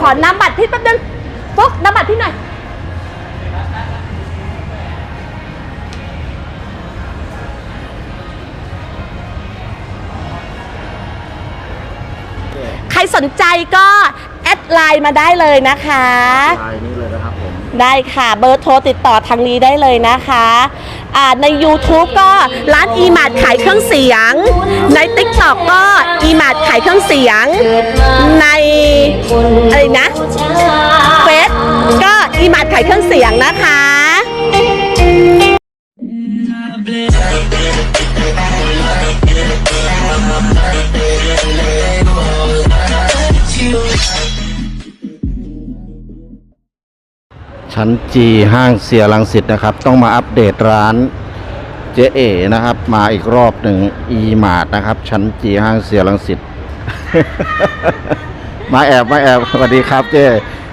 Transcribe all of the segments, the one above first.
ขอนำบัตรพี่แป๊บนึงฟุกนำบัตรพี่หน่อย ใครสนใจก็แอดไลน์มาได้เลยนะคะ ลายนี้เลยนะครับผม ได้ค่ะ เบอร์โทรติดต่อทางนี้ได้เลยนะคะอ่า ใน YouTube ก็ร้านอีมาดขายเครื่องเสียง ใน TikTok ก็อีมาดขายเครื่องเสียง ในอะไรนะเฟซก็อีมาดขายเครื่องเสียงนะคะ ชั้นจีห้างเสียรังสิตนะครับ ต้องมาอัปเดตร้านเจ๊เอนะครับ มาอีกรอบหนึ่งอีมาดนะครับ ชั้นจีห้างเสียรังสิต มาแอบมาแอบสวัสดีครับเจ๊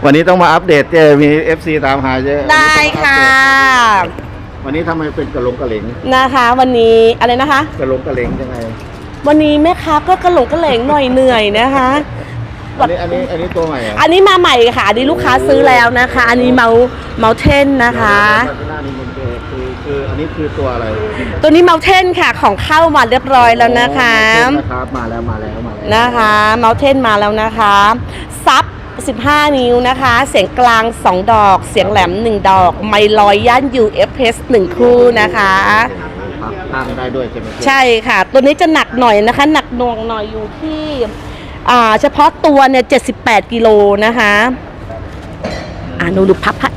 วันนี้ต้องมาอัปเดตเจ๊มี FC ตามหาเจ๊ได้ค่ะ วันนี้ทำไมเป็นกระลงกระเหลงนะคะ วันนี้อะไรนะคะ กระลงกระเหลงยังไง วันนี้แม่ค้าก็กระหลงกระเหลงหน่อยเหนื่อยนะคะ อันนี้อันนี้อันนี้ตัวใหม่เหรออันนี้มาใหม่ค่ะ อันนี้ลูกค้าซื้อแล้วนะคะ อันนี้เมาเมาเทนนะคะ หน้านี้มันคือคือคืออันนี้คือตัวอะไรตัวนี้เมาเทนค่ะของเข้ามาเรียบร้อยแล้วนะคะ นะครับมาแล้วมาแล้วมาแล้วนะคะเมาเทนมาแล้วนะคะ ซับ 15 นิ้วนะคะ เสียงกลาง 2 ดอก เสียงแหลม 1 ดอก ไมค์ลอยย่าน UFS 1 คู่นะคะ ครับตั้งได้ด้วยใช่ไหมเจ๊ใช่ค่ะ ตัวนี้จะหนักหน่อยนะคะ หนักหน่วงหน่อยอยู่ที่อ่า เฉพาะตัวเนี่ย78 กิโลนะคะอ่าหนูดูพับพับ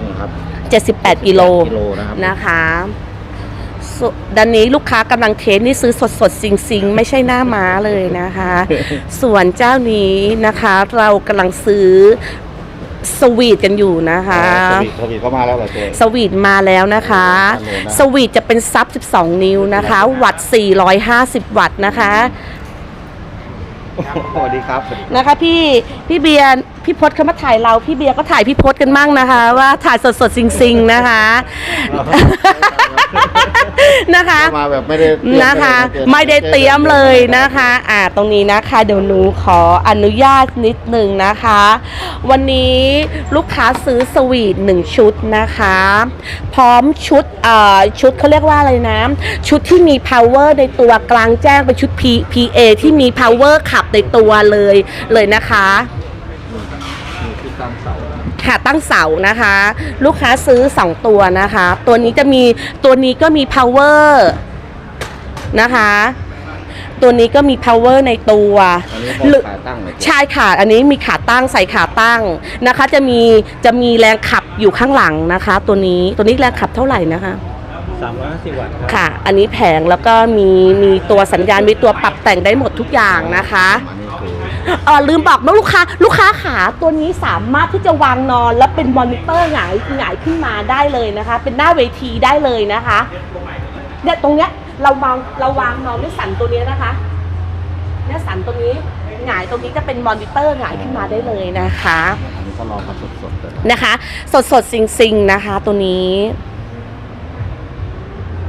นี่ครับ78 กิโลกิโลนะครับนะคะส่วนด้านนี้ลูกค้ากำลังเทสนี่ซื้อสดสดๆซิงซิงๆไม่ใช่หน้าม้าเลยนะคะ ส่วนเจ้านี้นะคะเรากำลังซื้อสวีทกันอยู่นะคะ สวีทสวีทเข้ามาแล้วเหรอเจ๊สวีทมาแล้วนะคะโอ้โหนะสวีทจะเป็นซับ 12 นิ้วนะคะ วัตต์450 วัตต์นะคะ สวัสดีครับนะคะพี่พี่เบียร์พี่พศเขามาถ่ายเราพี่เบียร์ก็ถ่ายพี่พศกันมั่งนะคะ ว่าถ่ายสดสดๆซิงซิงๆนะคะ นะคะ มาแบบไม่ได้เตรียมนะคะเลยไม่ได้เตรียมเลยนะคะ อ่าตรงนี้นะคะเดี๋ยวหนูขออนุญาตนิดหนึ่งนะคะ วันนี้ลูกค้าซื้อสวีทหนึ่งชุดนะคะ พร้อมชุดเอ่อชุดเขาเรียกว่าอะไรนะ ชุดที่มี power ในตัวกลางแจ้งเป็นชุด P PA ที่มี power ขับในตัวเลยเลยนะคะ มีที่ตั้งเสา ค่ะตั้งเสานะคะ ลูกค้าซื้อ 2 ตัวนะคะ ตัวนี้จะมีตัวนี้ก็มี power นะคะ ตัวนี้ก็มี power ในตัวอันนี้พอหรือขาตั้งเลยใช่ค่ะอันนี้มีขาตั้งใส่ขาตั้งนะคะ จะมีจะมีแรงขับอยู่ข้างหลังนะคะ ตัวนี้ตัวนี้แรงขับเท่าไหร่นะคะสามร้อยห้าสิบวัตต์ครับค่ะ อันนี้แผงแล้วก็มีมีตัวสัญญาณมีตัวปรับแต่งได้หมดทุกอย่างนะคะอันนี้คือ เออลืมบอกนะลูกค้า ลูกค้าขาตัวนี้สามารถที่จะวางนอน แล้วเป็นมอนิเตอร์หงายหงายขึ้นมาได้เลยนะคะ เป็นหน้าเวทีได้เลยนะคะเนี่ยตรงเนี้ยเราวางเราวางนอนด้วยสันตัวนี้นะคะเนี่ยสันตัวนี้หงายตรงนี้จะเป็นมอนิเตอร์หงายขึ้นมาได้เลยนะคะอันนี้ก็ลองมาสดๆเลยนะคะ สดสดซิงซิงนะคะ ตัวนี้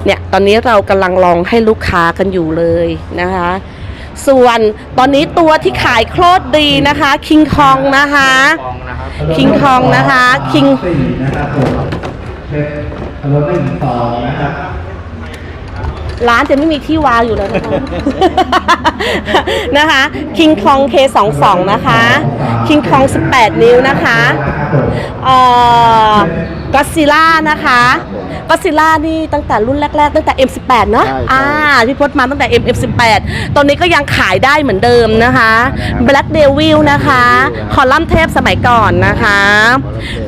เนี่ยตอนนี้เรากำลังลองให้ลูกค้ากันอยู่เลยนะคะ ส่วนตอนนี้ตัวที่ขายโคตรดีนะคะ คิงคองนะคะ คิงคองนะคะคิงนะครับรถหนึ่งสองนะครับร้านจะไม่มีที่วางอยู่แล้วนะคะนะคะคิงคอง K22 นะคะคิงคอง18 นิ้วนะคะเอ่อก็ซิล่านะคะ ก็ซิล่านี่ตั้งแต่รุ่นแรก ๆ ตั้งแต่ M18 เนาะใช่ใช่อ่าพี่พจน์มาตั้งแต่ M M18 ตอนนี้ก็ยังขายได้เหมือนเดิมนะคะ Black Devil นะคะ คอลัมน์เทพสมัยก่อนนะคะ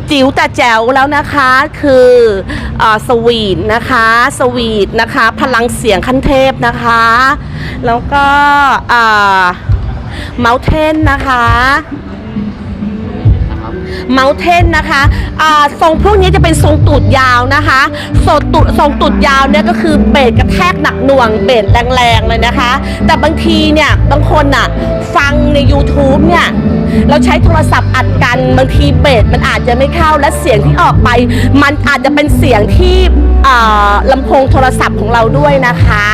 จิ๋วแต่แจ๋วแล้วนะคะคืออาสวีทนะคะสวีทนะคะ พลังเสียงขั้นเทพนะคะ แล้วก็เมาเทนนะคะนะครับ เมาเทนนะคะอ่าทรงพวกนี้จะเป็นทรงตูดยาวนะคะทรงตูดทรงตูดยาวเนี่ยก็คือเบสกระแทกหนักหน่วงเบสแรงๆเลยนะคะ แต่บางทีเนี่ยบางคนน่ะฟังใน YouTube เนี่ยเราใช้โทรศัพท์อัดกันบางทีเบสมันอาจจะไม่เข้าและเสียงที่ออกไป มันอาจจะเป็นเสียงที่อ่าลำโพงโทรศัพท์ของเราด้วยนะคะ